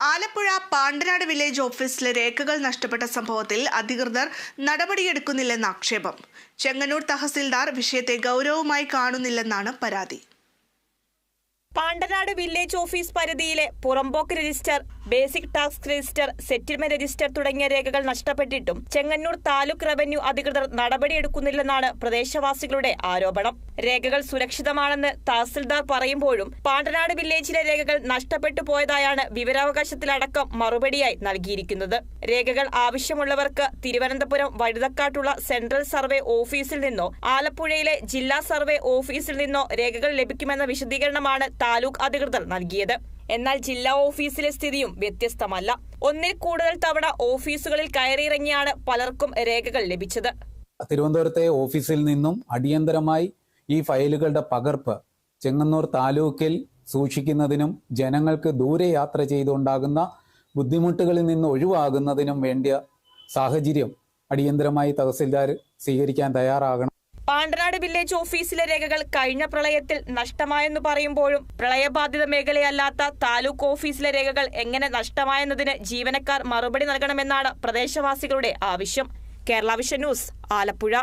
Alappuzha Pandanad village ഓഫീസിലെ രേഖകൾ നഷ്ടപ്പെട്ട സംഭവത്തിൽ അധികൃതർ നടപടിയെടുക്കുന്നില്ലെന്ന ആക്ഷേപം. ചെങ്ങന്നൂർ തഹസിൽദാർ വിഷയത്തെ ഗൗരവമായി കാണുന്നില്ലെന്നാണ് പരാതി. പാണ്ടനാട് വില്ലേജ് ഓഫീസ് പരിധിയിലെ പുറമ്പോക്ക് register basic tax register settlement register തുടങ്ങിയ രേഖകൾ നഷ്ടപ്പെട്ടിട്ടും ചെങ്ങന്നൂർ താലൂക്ക് റവന്യൂ അധികൃതർ നടപടിയെടുക്കുന്നില്ലെന്നാണ് പ്രദേശവാസികളുടെ ആരോപണം. രേഖകൾ സുരക്ഷിതമാണെന്ന് തഹസിൽദാർ പറയുമ്പോഴും പാണ്ടനാട് വില്ലേജിലെ രേഖകൾ നഷ്ടപ്പെട്ടു പോയതായാണ് വിവരാവകാശത്തിലടക്കം മറുപടിയായി നൽകിയിരിക്കുന്നത്. രേഖകൾ ആവശ്യമുള്ളവർക്ക് തിരുവനന്തപുരം വഴുതക്കാട്ടുള്ള സെൻട്രൽ സർവേ ഓഫീസിൽ നിന്നോ ആലപ്പുഴയിലെ ജില്ലാ സർവേ ഓഫീസിൽ നിന്നോ രേഖകൾ ലഭിക്കുമെന്ന വിശദീകരണമാണ് താലൂക്ക് അധികൃതർ നൽകിയത്. എന്നാൽ ജില്ലാ ഓഫീസിലെ സ്ഥിതിയും വ്യത്യസ്തമല്ല. ഒന്നിൽ കൂടുതൽ തവണ ഓഫീസുകളിൽ കയറിയിറങ്ങിയാണ് പലർക്കും രേഖകൾ ലഭിച്ചത്. തിരുവനന്തപുരത്തെ ഓഫീസിൽ നിന്നും അടിയന്തരമായി ഈ ഫയലുകളുടെ പകർപ്പ് ചെങ്ങന്നൂർ താലൂക്കിൽ സൂക്ഷിക്കുന്നതിനും ജനങ്ങൾക്ക് ദൂരെ യാത്ര ചെയ്തുണ്ടാകുന്ന ബുദ്ധിമുട്ടുകളിൽ നിന്ന് ഒഴിവാകുന്നതിനും വേണ്ടിയ സാഹചര്യം അടിയന്തരമായി തഹസിൽദാർ സ്വീകരിക്കാൻ തയ്യാറാകണം. പാണ്ടനാട് വില്ലേജ് ഓഫീസിലെ രേഖകൾ കഴിഞ്ഞ പ്രളയത്തിൽ നഷ്ടമായെന്ന് പറയുമ്പോഴും പ്രളയബാധിത മേഖലയല്ലാത്ത താലൂക്ക് ഓഫീസിലെ രേഖകൾ എങ്ങനെ നഷ്ടമായെന്നതിന് ജീവനക്കാർ മറുപടി നൽകണമെന്നാണ് പ്രദേശവാസികളുടെ ആവശ്യം. Kerala vision news Alappuzha.